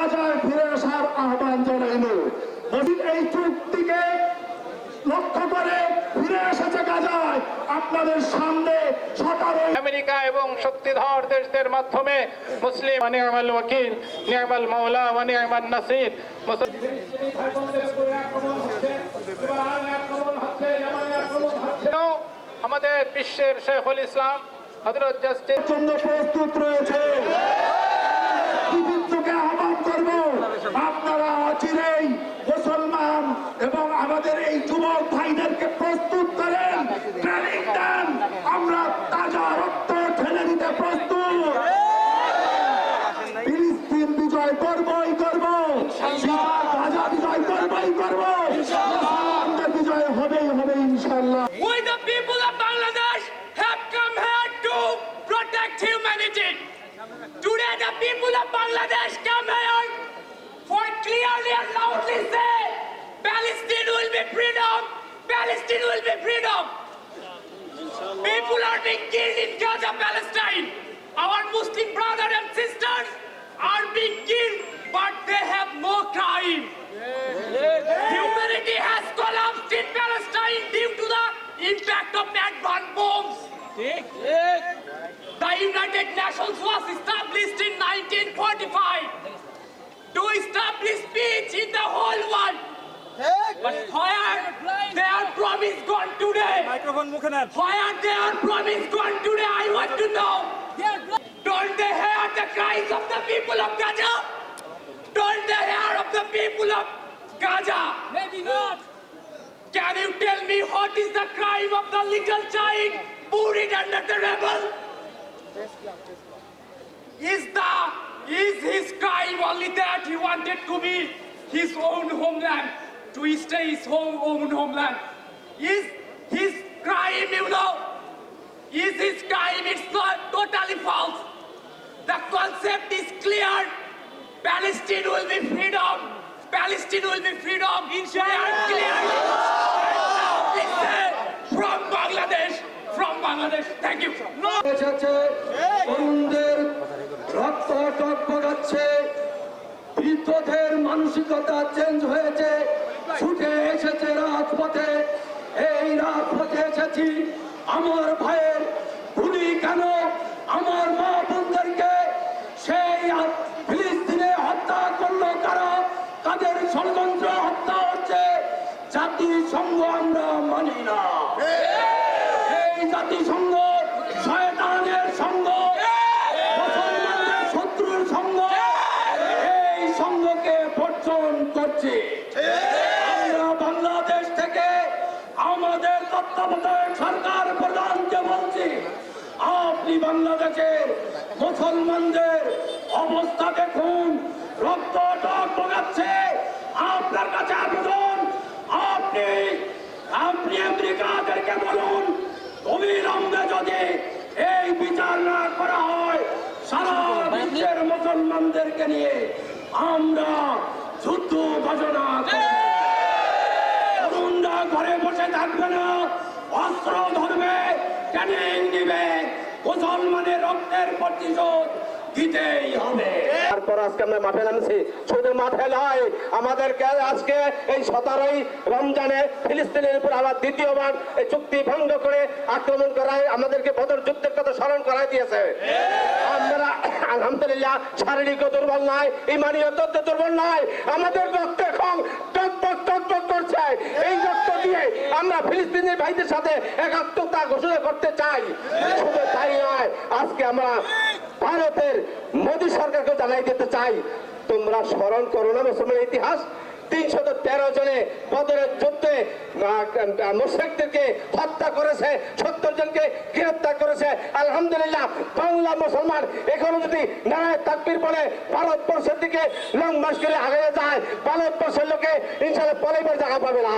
ঢাকায় ফিরে আসার আহ্বান জানাইল। এই চুক্তিকে লক্ষ্য করে ফিরে এসেছে গাজায় আপনাদের সামনে সকালে আমেরিকা এবং শক্তিধর দেশদের মাধ্যমে মুসলিম নিয়ামাল ওয়াকিল নিয়ামাল মাওলা ওয়া নিয়ামাল নাসির আমাদের বিশ্বের শেখুল ইসলাম হযরত জাস্টিস জন্য প্রস্তুত রয়েছে। এবং আমাদের এই যুবক ভাইদেরকে প্রস্তুত করেন। ট্রেনিং দেন। আমরা তাজা রক্ত ঠেলে দিতে প্রস্তুত। ফিলিস্তিন বিজয় করবই করব। গাজা বিজয় করব। বিজয় হবেই হবে ইনশাল্লাহ we the people of Bangladesh have come here to protect humanity today the people of Bangladesh come here for clearly and loudly say be freedom, Palestine will be freedom. People are being killed in Gaza, Palestine. Our Muslim brothers and sisters are being killed, but they have no crime. Humanity has collapsed in Palestine due to the impact of advanced bombs. The United Nations was established in 1945 to establish peace in the whole world. But where their promise gone today? Microphone মুখে নেন Where their promise gone today? I want to know. Don't they hear the cries of the people of Gaza? Don't they hear of the people of Gaza? Maybe not. Can you tell me what is the crime of the little child buried under the rubble? Is the is his crime only that he wanted to be his own homeland, To stay his home, own homeland? Is his crime, you know, is his crime? It's not totally false. The concept is clear. Palestine will be freedom. Palestine will be freedom. Inshallah. Clearly. Listen, from Bangladesh. From Bangladesh. Thank you. No. রক্ত টকবগাচ্ছে বৃদ্ধদের মানসিকতা change হয়েছে রাজপথে এই রাজপথে এসেছি। আমার ভাইয়ের গুলি কেন? আমার মা বোনদেরকে সেই আ- ফিলিস্তিনে হত্যা করল কারা তাদের ষড়যন্ত্র হত্যা হচ্ছে জাতিসংঘ আমরা মানি না এই জাতিসংঘ শয়তানের সঙ্গ মুসলমানদের শত্রুর সঙ্গ এই সঙ্গকে বর্জন করছে আমরা বাংলাদেশ থেকে আমাদের তত্ত্বাবধায়ক সরকার প্রধানকে বলছি, আপনি বাংলাদেশের মুসলমানদের অবস্থা দেখুন। রক্ত টক বগাচ্ছে। আপনার কাছে আবেদন, আপনি আপনি আমেরিকাদেরকে বলুন, অবিলম্বে যদি এই বিচার না করা হয়, সারা বিশ্বের মুসলমানদেরকে নিয়ে আমরা যুদ্ধ ঘোষণা ঘরে বসে থাকবে না। অস্ত্র ধরবে ট্রেনিং নিবে। মুসলমানের রক্তের প্রতিশোধ দ্বিতীয়বার চুক্তি ভঙ্গ করে আক্রমণ করায়, আমাদেরকে স্মরণ করাই দিয়েছে। আলহামদুলিল্লাহ শারীরিক দুর্বল নয় ইমানীয় দুর্বল নয়। আমাদের রক্ত টকবক করছে। এই রক্ত আমরা ফিলিস্তিনের ভাইদের সাথে একাত্মতা ঘোষণা করতে চাই। শুধু তাই নয়, আজকে আমরা ভারতের মোদী সরকারকে জানাই দিতে চাই। তোমরা স্মরণ করো না মুসলমান ইতিহাস। তিনশত তেরো জনে বদরের যুদ্ধে মুশ্রিকদেরকে হত্যা করেছে, সত্তর জনকে গ্রেফতার করেছে। আলহামদুলিল্লাহ, বাংলা মুসলমান এখনও যদি নারায় তাকবির বলে, ভারতবর্ষের দিকে লং মাস করে আগে যায়, ভারতবর্ষের লোকে ইনশাল্লাহ পলিবার জায়গা পাবে না।